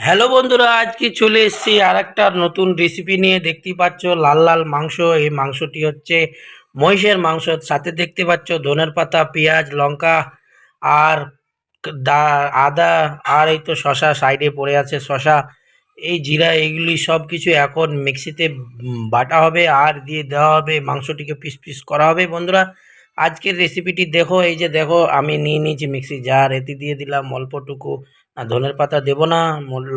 Hello বন্ধুরা, আজকে চলে এসেছি আর একটা নতুন রেসিপি নিয়ে। দেখতে পাচ্ছ, লাল লাল মাংস। এই মাংসটি হচ্ছে মহিষের মাংস। সাথে দেখতে পাচ্ছ, ধনের পাতা, পেঁয়াজ, লঙ্কা আর দা, আদা আর এই তো শশা সাইডে পড়ে আছে শশা এই জিরা, এইগুলি সব কিছু এখন মিক্সিতে বাটা হবে আর দিয়ে দেওয়া হবে। মাংসটিকে পিস পিস করা হবে বন্ধুরা। আজকের রেসিপিটি দেখো, এই যে দেখো, আমি নিয়ে নিয়েছি মিক্সি জার। এতে দিয়ে দিলাম অল্পটুকু আর ধনের পাতা দেবো না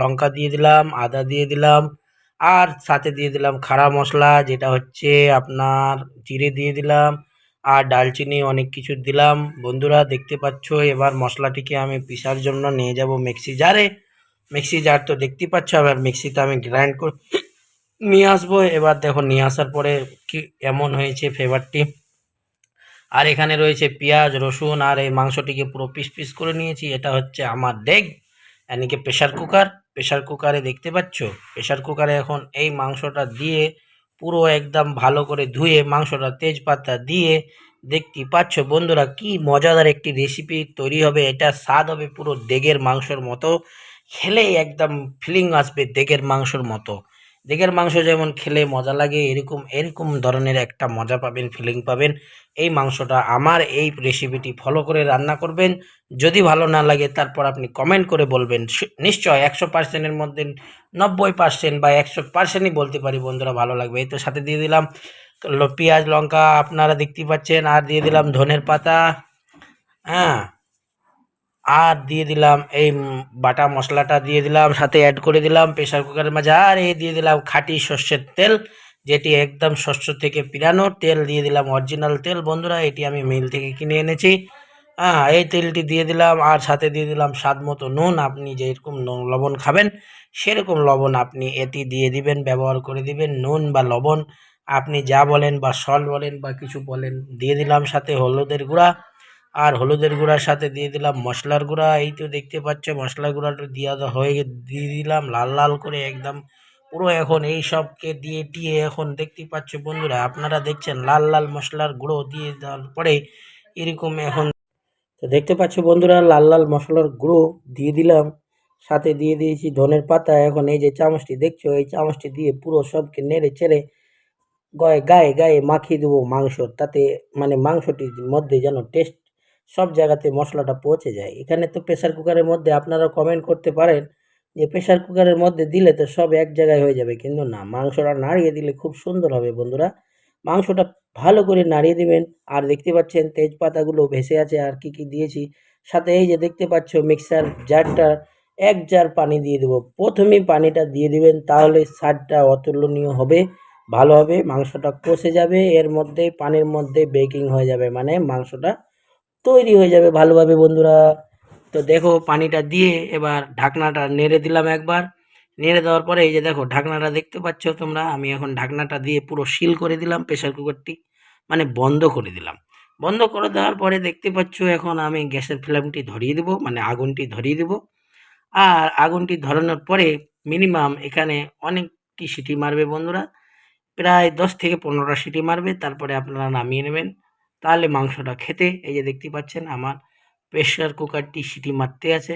লঙ্কা দিয়ে দিলাম, আদা দিয়ে দিলাম, আর সাথে দিয়ে দিলাম খাড়া মশলা, যেটা হচ্ছে আপনার জিরে দিয়ে দিলাম, আর ডালচিনি অনেক কিছু দিলাম। বন্ধুরা, দেখতে পাচ্ছ, এবার মশলাটিকে আমি পিসার জন্য নিয়ে যাব মিক্সি জারে। মিক্সি জার তো দেখতে পাচ্ছ, এবার মিক্সিতে আমি গ্রাইন্ড করে, নিয়ে আসব। এবার দেখো, নিয়ে আসার পরে কি এমন হয়েছে ফ্লেভারটি আর এখানে রয়েছে পেঁয়াজ, রসুন, আর এই মাংসটিকে পুরো পিস পিস করে নিয়েছি। এটা হচ্ছে আমার ডেগ এনিকে প্রেশার কুকার প্রেশার কুকারে দেখতে পাচ্ছ? প্রেশার কুকারে এখন এই মাংসটা দিয়ে পুরো একদম ভালো করে ধুয়ে মাংসটা তেজপাতা দিয়ে দেখতে পাচ্ছ? বন্ধুরা, কি মজাদার একটি রেসিপি তৈরি হবে। এটা স্বাদ হবে পুরো দেগের মাংসর মতো। খেলেই একদম ফিলিং আসবে দেগের মাংসর মতো। ডেগের মাংস যেমন খেলে মজা লাগে, এরকম এরকম ধরনের একটা মজা পাবেন ফিলিং পাবেন। এই মাংসটা আমার এই রেসিপিটি ফলো করে রান্না করবেন। যদি ভালো না লাগে, তারপর আপনি কমেন্ট করে বলবেন। নিশ্চয় একশো পার্সেন্টের মধ্যে নব্বই পার্সেন্ট বা একশো পার্সেন্টই বলতে পারি, বন্ধুরা, ভালো লাগবে। এই তো সাথে দিয়ে দিলাম পেঁয়াজ, লঙ্কা, আপনারা দেখতেই পাচ্ছেন। আর দিয়ে দিলাম ধনের পাতা। হ্যাঁ আর দিয়ে দিলাম এই বাটা মশলাটা দিয়ে দিলাম, সাথে অ্যাড করে দিলাম প্রেসার কুকারের মাঝে, আর এই দিয়ে দিলাম খাঁটি সর্ষের তেল, যেটি একদম শস্য থেকে পিরানো তেল দিয়ে দিলাম অরিজিনাল তেল। বন্ধুরা, এটি আমি মিল থেকে কিনে এনেছি। হ্যাঁ এই তেলটি দিয়ে দিলাম, আর সাথে দিয়ে দিলাম স্বাদ মতো নুন। আপনি যেরকম লবণ খাবেন, সেরকম লবণ আপনি এটি দিয়ে দিবেন, ব্যবহার করে দিবেন। নুন বা লবণ, আপনি যা বলেন বা সল বলেন বা কিছু বলেন, দিয়ে দিলাম সাথে হলুদের গুঁড়া। আর হলুদের গুঁড়ার সাথে দিয়ে দিলাম মশলার গুঁড়া। এই তো দেখতে পাচ্ছ, মশলার গুঁড়াটা দেওয়া তো হয়ে দিয়ে দিলাম লাল লাল করে একদম পুরো এখন এই সবকে দিয়ে টিয়ে এখন দেখতে পাচ্ছ বন্ধুরা, আপনারা দেখছেন লাল লাল মশলার গুঁড়ো দিয়ে দেওয়ার পরে এরকম এখন তো দেখতে পাচ্ছ বন্ধুরা, লাল লাল মশলার গুঁড়ো দিয়ে দিলাম। সাথে দিয়ে দিয়েছি ধনের পাতা, এখন এই যে চামচটি দেখছ, এই চামচটি দিয়ে পুরো সবকে নেড়ে চেড়ে গায়ে গায়ে গায়ে মাখিয়ে দেবো মাংস, তাতে মানে মাংসটির মধ্যে যেন টেস্ট সব জায়গাতে মশলাটা পৌঁছে যায়। এখানে তো প্রেশার কুকারের মধ্যে আপনারা কমেন্ট করতে পারেন যে প্রেশার কুকারের মধ্যে দিলে তো সব এক জায়গায় হয়ে যাবে। কিন্তু না, মাংসটা নাড়িয়ে দিলে খুব সুন্দর হবে বন্ধুরা। মাংসটা ভালো করে নাড়িয়ে দিবেন। আর দেখতে পাচ্ছেন তেজপাতাগুলো ভেসে আছে আর কি কি দিয়েছি। সাথে এই যে দেখতে পাচ্ছ মিক্সার জারটা এক জার পানি দিয়ে দেবো। প্রথমেই পানিটা দিয়ে দিবেন তাহলে স্বাদটা অতুলনীয় হবে, ভালো হবে, মাংসটা কষে যাবে। এর মধ্যে, পানির মধ্যে বেকিং হয়ে যাবে। মানে মাংসটা তৈরি হয়ে যাবে ভালোভাবে বন্ধুরা। তো দেখো পানিটা দিয়ে এবার ঢাকনাটা নেড়ে দিলাম একবার। নেড়ে দেওয়ার পরে এই যে দেখো ঢাকনাটা দেখতে পাচ্ছ তোমরা, আমি এখন ঢাকনাটা দিয়ে পুরো সিল করে দিলাম প্রেসার কুকারটি মানে বন্ধ করে দিলাম। বন্ধ করে দেওয়ার পরে দেখতে পাচ্ছ এখন আমি গ্যাসের ফ্লেমটি ধরিয়ে দেবো মানে আগুনটি ধরিয়ে দেবো। আর আগুনটি ধরানোর পরে মিনিমাম এখানে অনেকটি সিটি মারবে বন্ধুরা, প্রায় দশ থেকে পনেরোটা সিটি মারবে, তারপরে আপনারা নামিয়ে নেবেন। তাহলে মাংসটা খেতে, এই যে দেখতে পাচ্ছেন আমার প্রেসার কুকারটি সিটি মারতে আছে।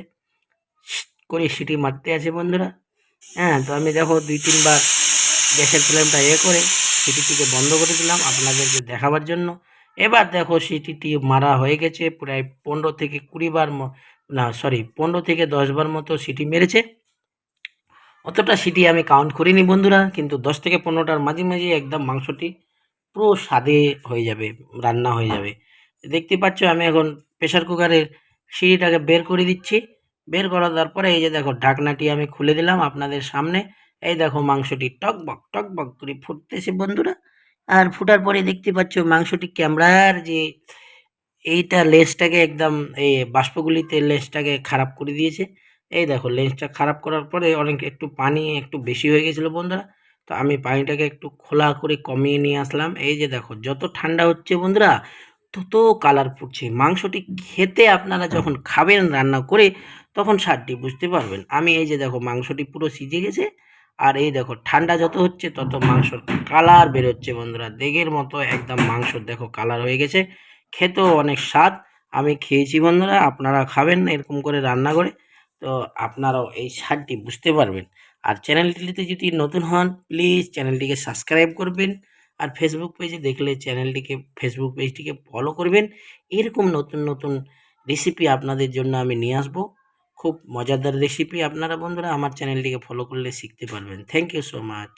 করে সিটি মারতে আছে বন্ধুরা। হ্যাঁ তো আমি দেখো দুই তিনবার গ্যাসের ফ্লেমটা এ করে সিটিটিকে বন্ধ করে দিলাম আপনাদেরকে দেখাবার জন্য। এবার দেখো সিটিটি মারা হয়ে গেছে, প্রায় পনেরো থেকে কুড়ি বার না সরি পনেরো থেকে দশ বার মতো সিটি মেরেছে। অতটা সিটি আমি কাউন্ট করিনি বন্ধুরা, কিন্তু দশ থেকে পনেরোটার মাঝে মাঝে একদম মাংসটি পুরো স্বাদে হয়ে যাবে, রান্না হয়ে যাবে। দেখতে পাচ্ছ আমি এখন প্রেসার কুকারের সিঁড়িটাকে বের করে দিচ্ছি। বের করা দেওয়ার পরে এই যে দেখো ঢাকনাটি আমি খুলে দিলাম আপনাদের সামনে। এই দেখো মাংসটি টকবক টকবক করে ফুটতেছে বন্ধুরা। আর ফুটার পরে দেখতে পাচ্ছ মাংসটি ক্যামেরার যে এইটা লেন্সটাকে একদম এই বাষ্পগুলিতে লেন্সটাকে খারাপ করে দিয়েছে। এই দেখো লেন্সটা খারাপ করার পরে অনেক একটু পানি একটু বেশি হয়ে গেছিল বন্ধুরা। তো আমি পানিটাকে একটু খোলা করে কমিয়ে নিয়ে আসলাম। এই যে দেখো, যত ঠান্ডা হচ্ছে বন্ধুরা, তত কালার ফুটছে। মাংসটি খেতে আপনারা যখন খাবেন রান্না করে, তখন স্বাদটি বুঝতে পারবেন। আমি এই যে দেখো, মাংসটি পুরো সিজে গেছে। আর এই দেখো, ঠান্ডা যত হচ্ছে, তত মাংসর কালার বেরোচ্ছে বন্ধুরা। দেগের মতো একদম মাংসর দেখো কালার হয়ে গেছে। খেতেও অনেক স্বাদ। আমি খেয়েছি বন্ধুরা, আপনারা খাবেন এরকম করে রান্না করে। তো আপনারাও এই স্বাদটি বুঝতে পারবেন। আর চ্যানেলটিতে যদি নতুন হন প্লিজ চ্যানেলটিকে সাবস্ক্রাইব করবেন আর ফেসবুক পেজে দেখলে চ্যানেলটিকে ফেসবুক পেজটিকে ফলো করবেন। এরকম নতুন নতুন রেসিপি আপনাদের জন্য আমি নিয়ে আসব। খুব মজাদার রেসিপি আপনারা বন্ধুরা আমার চ্যানেলটিকে ফলো করলে শিখতে পারবেন। Thank you so much